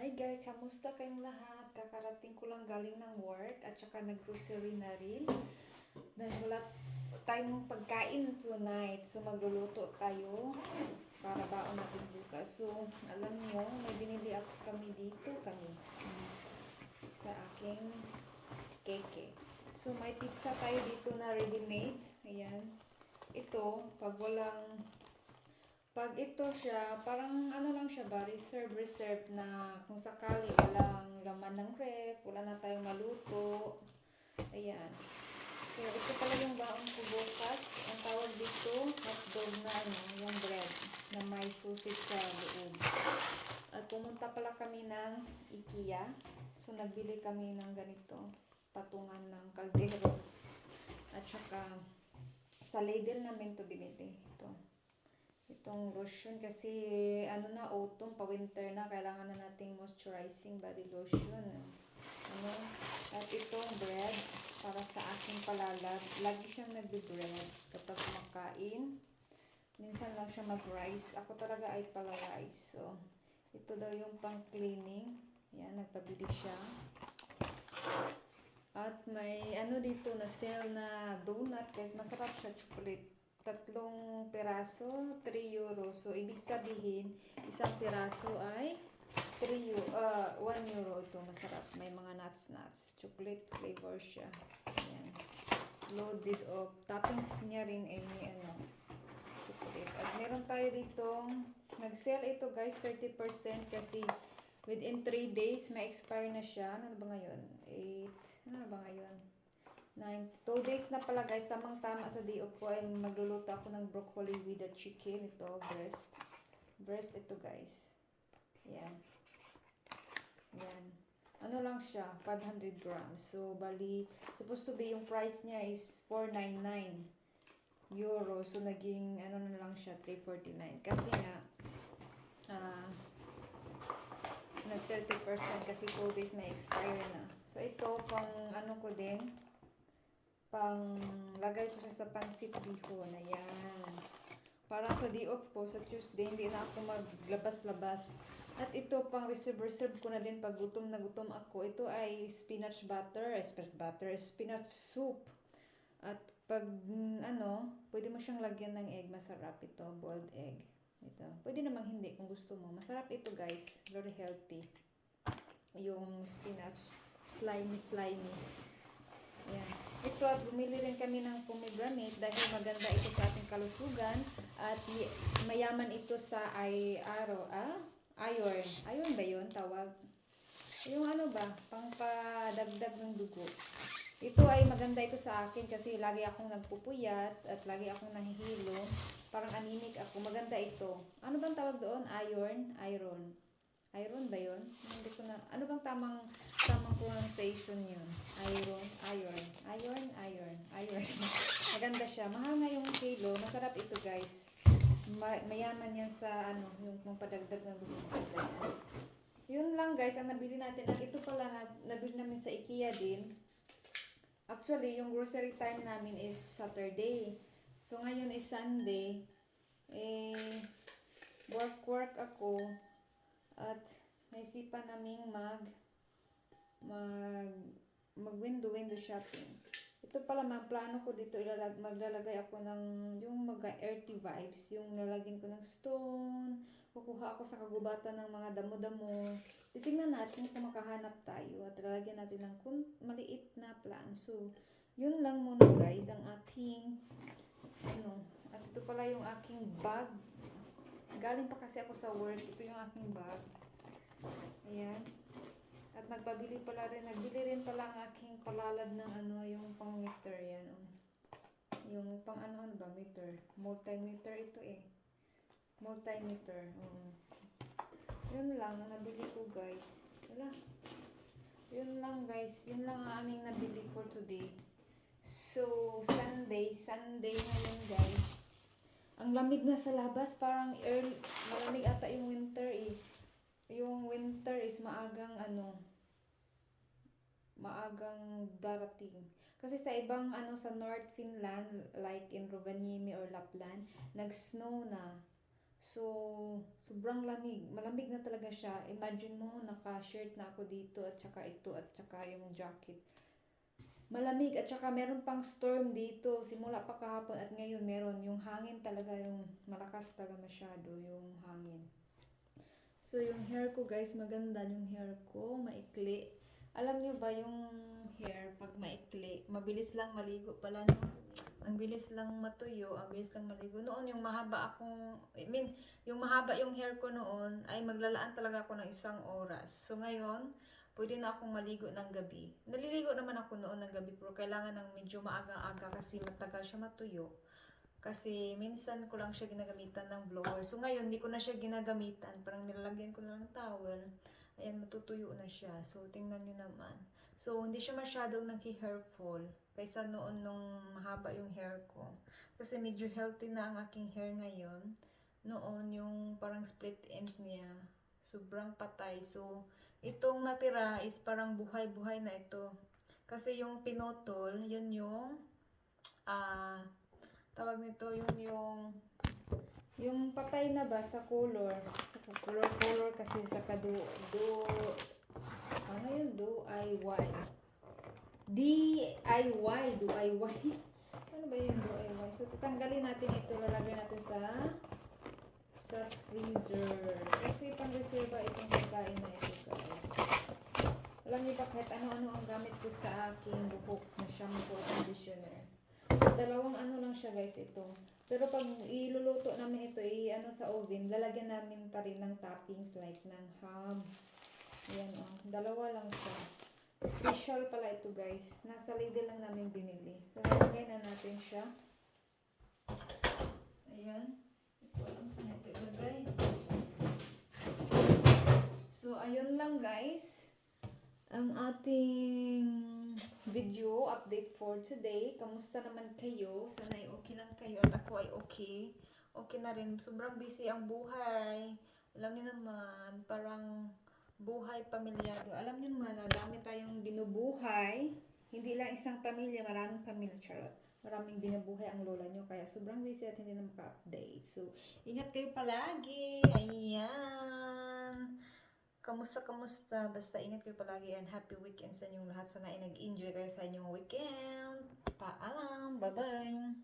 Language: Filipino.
Hi guys, kamusta kayong lahat? Kakarating ko lang galing ng work at saka nag-grocery na rin. Dahil wala tayong pagkain tonight. So magluluto tayo para baon natin bukas. So alam nyo, may binili ako kami dito kami sa aking keke. So may pizza tayo dito na ready-made. Ayan. Ito, pag walang pag ito siya, parang ano lang siya ba, reserve, reserve na kung sakali walang laman ng rep, wala na tayong maluto. Ayan. So, ito pala yung baon ko bukas. Ang tawag dito, hotdog na ano, yung bread na may sausage sa loob. At pumunta pala kami ng IKEA. So, nagbili kami ng ganito, patungan ng kaldero. At saka, sa ladle namin to binili. Ito itong lotion kasi ano na autumn pa winter na kailangan na nating moisturizing body lotion. Ano? At itong bread para sa aking palalag lagi siyang nagbe-bread kapag kumakain. Minsan lang siya mag-rice. Ako talaga ay pala rice so ito daw yung pang cleaning yan nagpabili siya. At may ano dito na sale na donut. Guys masarap siya chocolate tatlong piraso, 3 euro. So, ibig sabihin, isang piraso ay 3 euro, uh, 1 euro ito. Masarap. May mga nuts, nuts. Chocolate flavor siya. Ayan. Loaded of. Toppings niya rin ay may ano, chocolate. At meron tayo dito, nag-sale ito guys, 30% kasi within 3 days, may expire na siya. Ano ba ngayon? 8, ano ba ngayon? 9, 2 days na pala guys, tamang tama sa day off ko ay magluluto ako ng broccoli with the chicken. Ito, breast. Breast ito guys. Yan. Yan. Ano lang siya, 500 grams. So, bali, supposed to be yung price niya is 499 euro. So, naging, ano na lang siya, 349. Kasi nga, ah, nag 30% kasi 2 days may expire na. So, ito, pang ano ko din, pang lagay ko siya sa pansit bihon. Ayan. Para sa day off ko, sa Tuesday, hindi na ako maglabas-labas. At ito, pang reserve-reserve ko na din pag gutom na gutom ako. Ito ay spinach butter, spinach butter, spinach soup. At pag, ano, pwede mo siyang lagyan ng egg. Masarap ito, boiled egg. Ito. Pwede namang hindi kung gusto mo. Masarap ito, guys. Very healthy. Yung spinach. Slimy, slimy. Ayan. Ito at bumili rin kami ng pomegranate dahil maganda ito sa ating kalusugan at mayaman ito sa ay aro ah iron. Iron ba 'yon tawag? Yung ano ba, pangpadagdag ng dugo. Ito ay maganda ito sa akin kasi lagi akong nagpupuyat at lagi akong nahihilo. Parang anemic ako. Maganda ito. Ano bang tawag doon? Iron? Iron. Iron ba yun? Hindi ko na... Ano bang tamang tamang pronunciation yun? Iron, iron, iron, iron, iron. Maganda siya. Mahal nga yung kilo. Masarap ito guys. Ma- mayaman yan sa ano, yung pampadagdag ng yan. Yun lang guys, ang nabili natin. At ito pala, na, nabili namin sa IKEA din. Actually, yung grocery time namin is Saturday. So, ngayon is Sunday. Eh, work-work ako. At naisipan naming mag mag mag window window shopping. Ito pala mga plano ko dito ilalag maglalagay ako ng yung mga earthy vibes, yung lalagyan ko ng stone, kukuha ako sa kagubatan ng mga damo-damo. Titingnan natin kung makahanap tayo at lalagyan natin ng maliit na plan. So, yun lang muna guys ang ating ano, at ito pala yung aking bag Galing pa kasi ako sa work. Ito yung aking bag. Ayan. At nagpabili pala rin. Nagbili rin pala ang aking palalad ng ano, yung pang meter. Yan. Oh. Yung pang ano, ano ba? Meter. Multimeter ito eh. Multimeter. Mm. Yun lang ang nabili ko guys. Wala. Yun lang guys. Yun lang ang aming nabili for today. So, Sunday. Sunday ngayon guys. Ang lamig na sa labas, parang early, malamig ata yung winter eh. Yung winter is maagang ano, maagang darating. Kasi sa ibang ano sa North Finland, like in Rovaniemi or Lapland, nag-snow na. So, sobrang lamig. Malamig na talaga siya. Imagine mo, naka-shirt na ako dito at saka ito at saka yung jacket. Malamig at saka meron pang storm dito. Simula pa kahapon at ngayon meron. Yung hangin talaga, yung malakas talaga masyado yung hangin. So, yung hair ko guys, maganda yung hair ko. Maikli. Alam nyo ba yung hair, pag maikli, mabilis lang maligo pala, no? Ang bilis lang matuyo, ang bilis lang maligo. Noon, yung mahaba akong, I mean, yung mahaba yung hair ko noon, ay maglalaan talaga ako ng isang oras. So, ngayon, pwede na akong maligo ng gabi. Naliligo naman ako noon ng gabi, pero kailangan ng medyo maaga-aga kasi matagal siya matuyo. Kasi minsan ko lang siya ginagamitan ng blower. So ngayon, hindi ko na siya ginagamitan. Parang nilalagyan ko na ng towel. Ayan, matutuyo na siya. So, tingnan nyo naman. So, hindi siya masyadong nag-hair fall. Kaysa noon nung mahaba yung hair ko. Kasi medyo healthy na ang aking hair ngayon. Noon, yung parang split end niya. Sobrang patay. So, itong natira is parang buhay-buhay na ito. Kasi yung pinotol, yun yung ah tawag nito yung yung yung patay na ba sa color? Sa color color kasi sa kadu do ano yun? Do I Y. D I Y do I Y. Ano ba yun? Do I Y? So tatanggalin natin ito. Lalagay natin sa freezer kasi pang reserva itong pagkain na ito guys alam niyo ba kahit ano-ano ang gamit ko sa aking buhok na shampoo at conditioner dalawang ano lang siya guys ito. Pero pag iluluto namin ito, i ano sa oven, lalagyan namin pa rin ng toppings like ng ham. Ayan oh, dalawa lang siya. Special pala ito guys. Nasa Lidl lang namin binili. So lalagay na natin siya. Ayan. Ito alam saan ito ilagay. So ayun lang guys ang ating video update for today. Kamusta naman kayo? Sana ay okay lang kayo at ako ay okay. Okay na rin. Sobrang busy ang buhay. Alam niyo naman, parang buhay pamilyado. Alam niyo naman, na dami tayong binubuhay. Hindi lang isang pamilya, maraming pamilya. Charot. Maraming binubuhay ang lola nyo. Kaya sobrang busy at hindi na maka-update. So, ingat kayo palagi. Ayan. Kamusta, kamusta? Basta ingat kayo palagi and happy weekend sa inyong lahat. Sana ay nag-enjoy kayo sa inyong weekend. Paalam. Bye-bye.